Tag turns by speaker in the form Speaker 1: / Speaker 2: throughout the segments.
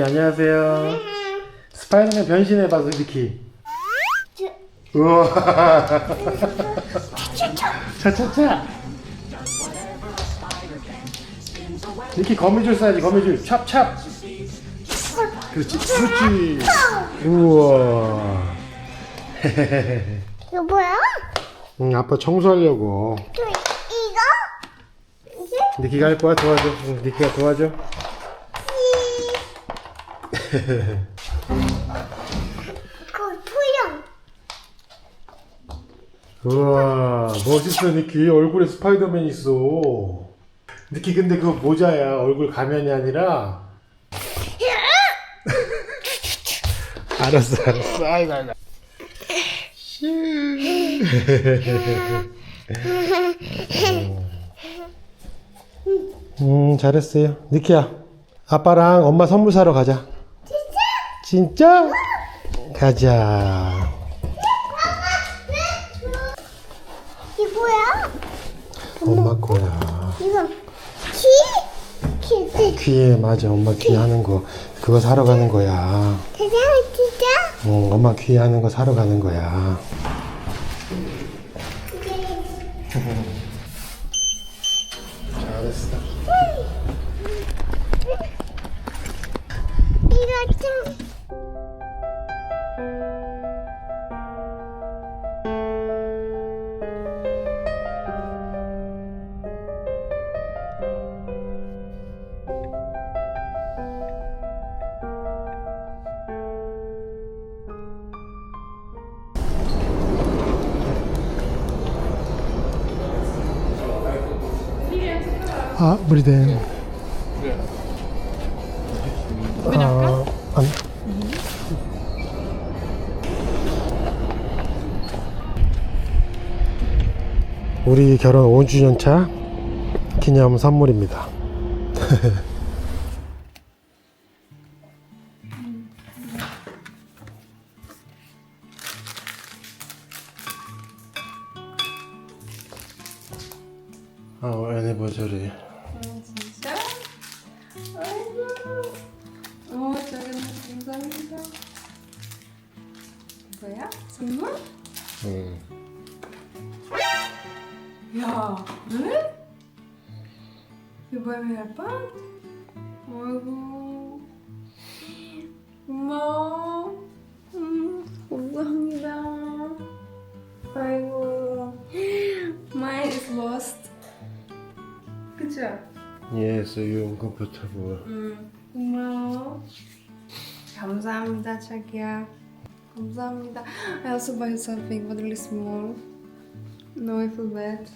Speaker 1: 니키 안녕하세요. 스파이더맨 변신해봐서 니키. 우와. 차차차. 니키 거미줄 써야지 거미줄. 찹찹. 그렇지 그렇지. 우와.
Speaker 2: 이거 뭐야?
Speaker 1: 응 아빠 청소하려고.
Speaker 2: 또 이거? 이게?
Speaker 1: 니키가 할 거야 도와줘. 응, 니키가 도와줘.
Speaker 2: 그거 토형.
Speaker 1: 우와 멋있어 니키. 얼굴에 스파이더맨 있어. 니키 근데 그거 모자야. 얼굴 가면이 아니라. 알았어 알았어. 아이고 아이고. 음 잘했어요. 니키야 아빠랑 엄마 선물 사러 가자 진짜? 가자
Speaker 2: 이거 뭐야?
Speaker 1: 엄마 거야
Speaker 2: 이거 키?
Speaker 1: 귀에 맞아 엄마 귀 하는 거 그거 사러 가는 거야
Speaker 2: 진짜?
Speaker 1: 응, 엄마 귀 하는 거 사러 가는 거야 잘했 아 브리덴 아, 아니. 우리 결혼 5주년 차 기념 선물입니다. 아, 애니버저리.
Speaker 3: 진짜? 아이고. 어, 작은 감사합니다. 뭐야? 선물?
Speaker 1: 응.
Speaker 3: 야, 왜? 뭐야, 아빠? 아이고. 고마워.
Speaker 1: Yes, you uncomfortable.
Speaker 3: 응, 고마워. 감사합니다, 자기야. 감사합니다. I also buy something, but really small. No, I feel bad.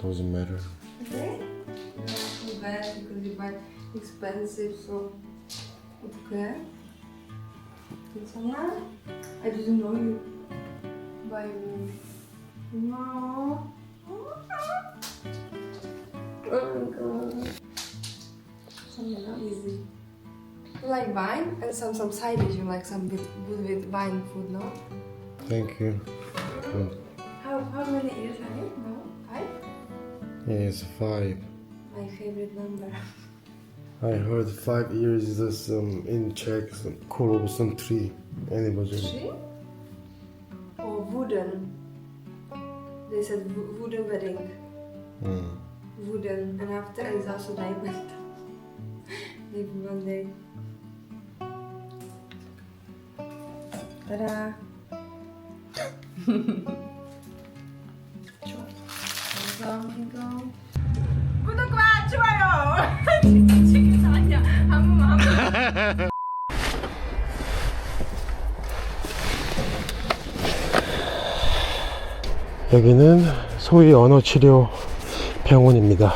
Speaker 1: Doesn't matter.
Speaker 3: Okay? Yeah, I feel bad because you buy expensive, so okay. 괜찮아? I didn't know you buy me. 고마워. Oh my god. Something not easy. You like wine and some some side dish. You like some with good with wine food, no?
Speaker 1: Thank you. Good.
Speaker 3: How how many years are you? No, five.
Speaker 1: Yes, five.
Speaker 3: My favorite number.
Speaker 1: I heard five years is some in Czech some of some tree anniversary.
Speaker 3: Tree? Or wooden? They said wooden wedding.
Speaker 1: Mm.
Speaker 3: Wooden, and after is also diamond. Maybe one day. Ta-da! 감사합니다. 구독과 좋아요. 지금 아니야. 한 번만 한 번.
Speaker 1: 여기는 소위 언어 치료 병원입니다.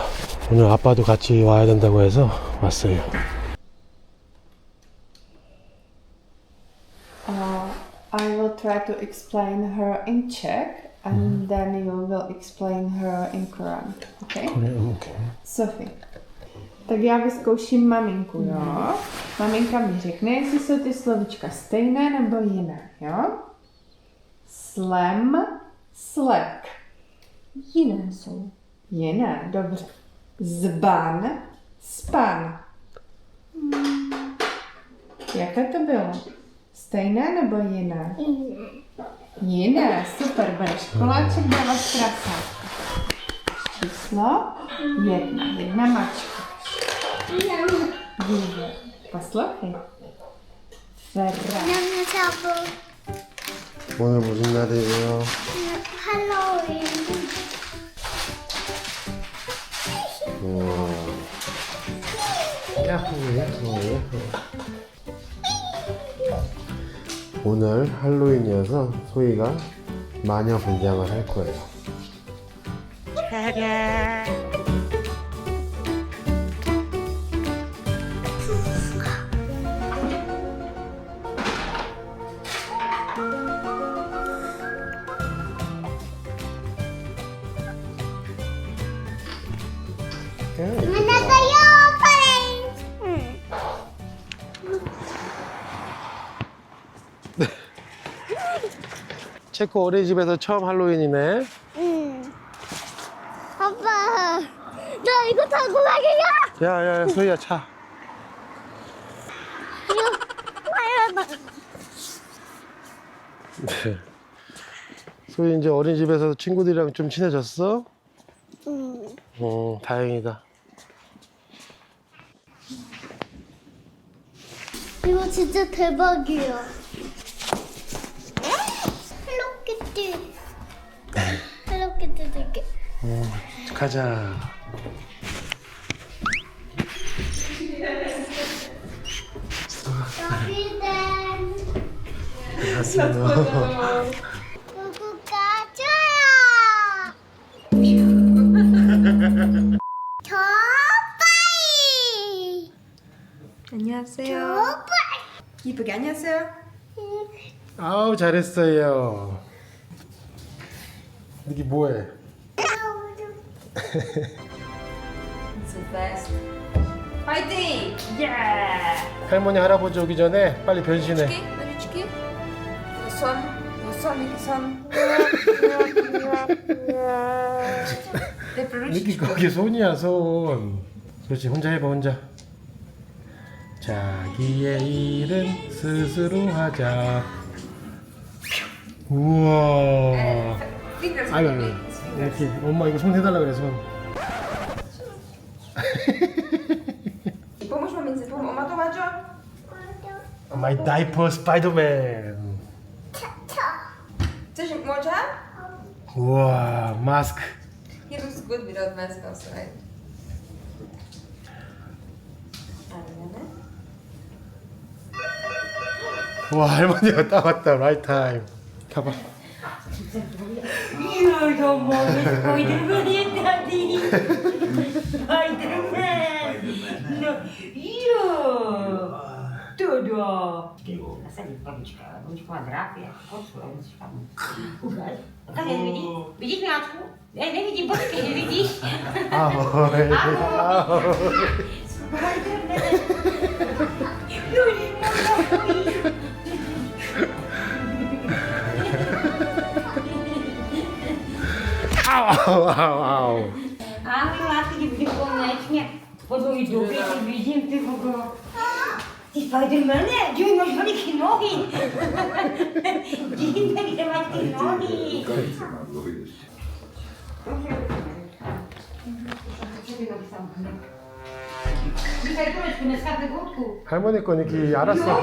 Speaker 1: 오늘 아빠도 같이 와야 된다고 해서 왔어요.
Speaker 4: Uh, I will try to explain her in Czech and then you will explain her in Korean. Okay?
Speaker 1: 오케이.
Speaker 4: Sophie. Tak já vyzkouším maminku, jo? Maminka mi řekne, jestli jsou ty slovička stejné nebo jiné, jo? Slem, slek.
Speaker 3: Jiné jsou.
Speaker 4: Jiné, dobře. Zban, span. Hmm. Jaké to bylo? Stejné nebo jiné? Jiné. Jiné, super, budeš koláček, dáváš krasátku. Číslo jedna, jedna mačka. Dvě. Poslouchej.
Speaker 1: Ferra.
Speaker 2: Ona možná tady,
Speaker 1: jo. Halloween. 야호, 야호, 야호. 오늘 할로윈이어서 소희가 마녀 분장을 할 거예요. 체코 어린이집에서 처음 할로윈이네.
Speaker 2: 응. 아빠, 나 이거 타고 가게야.
Speaker 1: 야, 야, 소희야, 차.
Speaker 2: 이거 빨리
Speaker 1: 네. 소희 이제 어린이집에서 친구들이랑 좀 친해졌어?
Speaker 2: 응.
Speaker 1: 어, 다행이다.
Speaker 2: 이거 진짜 대박이야. 헬로키티. 헬로키티 되게.
Speaker 1: 가자.
Speaker 2: 여기는
Speaker 1: 갔습니다.
Speaker 2: 누구가 줘요. 저 빠이.
Speaker 3: 안녕하세요.
Speaker 2: 저 빠이.
Speaker 3: 이쁘게 안녕하세요.
Speaker 1: 아우, 잘했어요. 이게 뭐해?
Speaker 3: 파이팅! 예!
Speaker 1: 할머니, 할아버지 오기 전에 빨리 변신해.
Speaker 3: 내
Speaker 1: 니키 거기 손이야, 손. 그렇지, 혼자 해봐, 혼자. 자기의 일은 스스로 하자. 우와.
Speaker 3: Fingers,
Speaker 1: 아유, 아유. 이렇게 엄마 이거 손 해달라 그래, 손.
Speaker 3: Pomóż mamince, pomóż. Oma to macie?
Speaker 1: My diaper Spider-Man.
Speaker 3: Chcesz młocza?
Speaker 1: 우와, 마스크.
Speaker 3: Here looks good without mask outside.
Speaker 1: 와, 할머니가 딱 왔다, 라이트 타임. 가봐.
Speaker 5: bilmiyordum Morbius kaydırma diyetler değil. Kaydırma. No, yo. Todo. Sai babička, babička má drak, jak posu, a musíš tam ukáž. Tady vidíš? Vidíš Miláčku? Ne, nevidím, počkej,
Speaker 1: vidíš? Ahoj.
Speaker 5: Ahoj. Ahoj. Ahoj.
Speaker 1: 아우, 아우, 아우.
Speaker 5: A Miláčku, ti bude konečně. Po dlouhé době tě vidím, ty kogo. Ty Spider-Mane, nohy. Dívej, kde máš ty nohy. Dzisiaj Tomeczku, dneska wygódku.
Speaker 1: 할머니 거 니키 알았어.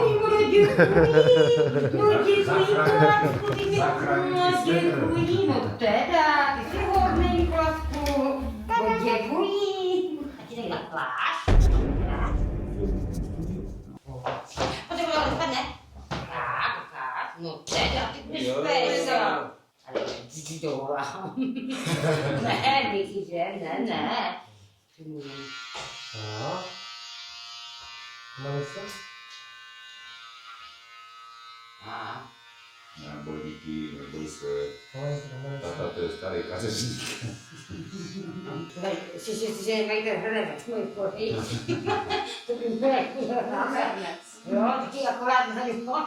Speaker 5: Ty to Ne, Miki, že ne, ne.
Speaker 1: 자, 그만했어?
Speaker 5: A.
Speaker 6: Na bodíky, bruské,
Speaker 1: 그만했어, 그만했어.
Speaker 6: tata to je starý kazežník.
Speaker 5: Si si si že najde hledat můj pohyb. To by bylo Jo, taky akorát na něho.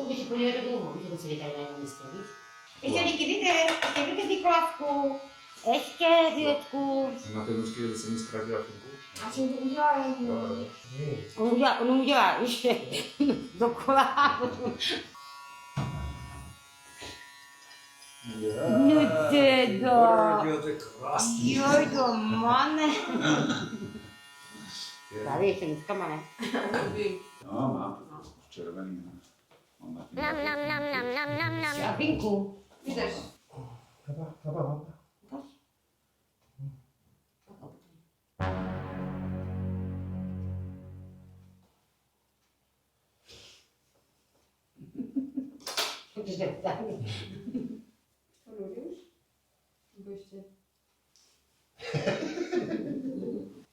Speaker 5: Uvidíš, po něj dlouho, že musí vytají na místě, víš? No. Ještě díky vidre, ještě díky Nikolásku, ještě Hvědku.
Speaker 6: Na no. té nůžky zase mi ztratila chvilku.
Speaker 5: A čím to
Speaker 6: udělá no,
Speaker 5: On udělá, on udělá ještě dokola. No
Speaker 6: dědo. to
Speaker 5: mane. Tady ještě dneska mane.
Speaker 6: No, mám. Červený.
Speaker 2: Nam, nam, nam, nam, nam, nam, nam.
Speaker 5: Rabinku,
Speaker 3: widzisz?
Speaker 1: Dobra, dobra, dobra.
Speaker 3: Grzebanie. Koloriusz? Goście.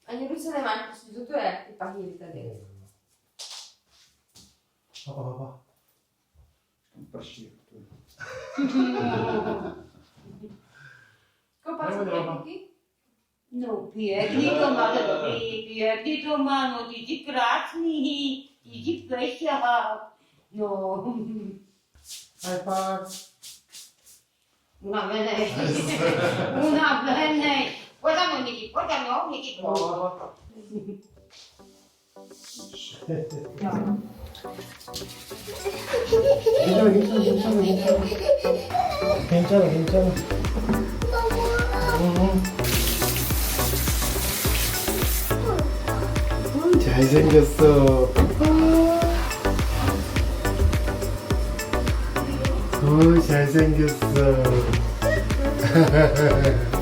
Speaker 3: A nie lubię sobie mać, to
Speaker 1: tu
Speaker 6: jak
Speaker 3: pachnie
Speaker 1: wtedy. Doma.
Speaker 3: díky?
Speaker 5: No pěkný to dobrý, pěkný to má, no ty jsi krásný, ty jsi pešák. No,
Speaker 1: High five.
Speaker 5: unavenej, unavenej. Pojď za mnou, Niky, pojď za mnou, pojď.
Speaker 1: 괜찮아, 괜찮아, 괜찮아, 괜찮아. 괜찮아, 괜찮아. 응. 음, 잘생겼어. 오, 잘생겼어.